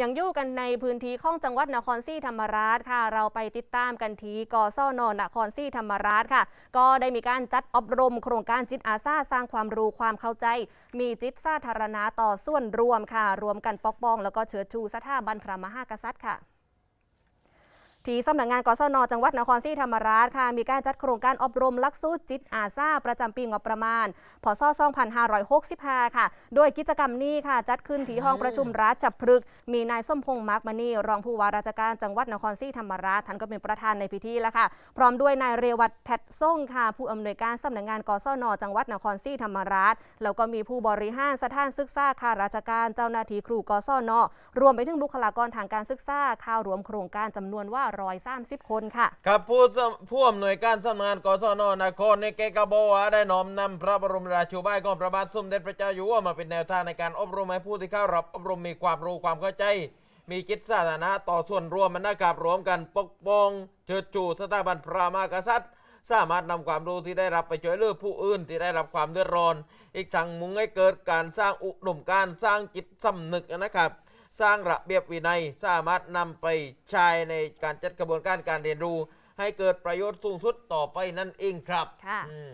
ยังอยู่กันในพื้นที่ของจังหวัดนครศรีธรรมราชค่ะ เราไปติดตามกันทีกอซ่อนนครศรีธรรมราชค่ะ ก็ได้มีการจัดอบรม โครงการจิตอาสาสร้างความรู้ความเข้าใจ มีจิตสาธารณะต่อส่วนรวมค่ะ รวมกันปกป้อง แล้วก็เชิดชูสถาบันพระมหากษัตริย์ค่ะ ที่สำนักงานกศนจังหวัดนครศรีธรรมราชค่ะมีการจัดโครงการอบรมลักสูตรจิตอาสาประจำปีงบประมาณ พศ 2565 ค่ะ โดยกิจกรรมนี้ค่ะ จัดขึ้นที่ห้องประชุมราชพฤกษ์มีนายส้มพงษ์มาร์กมณีรองผู้ว่าราชการจังหวัดนครศรีธรรมราชท่านก็เป็นประธานในพิธีแล้วค่ะ พร้อมด้วยนายเรวัตแพทส่งค่ะ ผู้อำนวยการสำนักงานกศนจังหวัดนครศรีธรรมราชแล้วก็มีผู้บริหารสถานศึกษาข้าราชการเจ้าหน้าที่ครูกศนรวมไปถึงบุคลากรทางการศึกษาเข้ารวมโครงการจำนวนว่า130 คนค่ะ ครับผู้สำผู้อำนวยการสำนักงานกศนนครในเกกาโบวาได้น้อมนำพระบรมราชูปายของพระบาทสมเด็จพระเจ้าอยู่หัวมาเป็นแนวทางในการอบรมให้ผู้ที่เข้ารับอบรมมีความรู้ความเข้าใจ มีจิตสาธารณะต่อส่วนรวมมันนะครับรวมกันปกป้องเชิดชูสถาบันพระมหากษัตริย์ สามารถนำความรู้ที่ได้รับไปช่วยเหลือผู้อื่นที่ได้รับความเดือดร้อน อีกทั้งมุ่งให้เกิดการสร้างอุดมการณ์สร้างจิตสำนึกนะครับ สร้างระเบียบวินัย สามารถนำไปใช้ในการจัดกระบวนการการเรียนรู้ ให้เกิดประโยชน์สูงสุดต่อไปนั่นเองครับค่ะอืม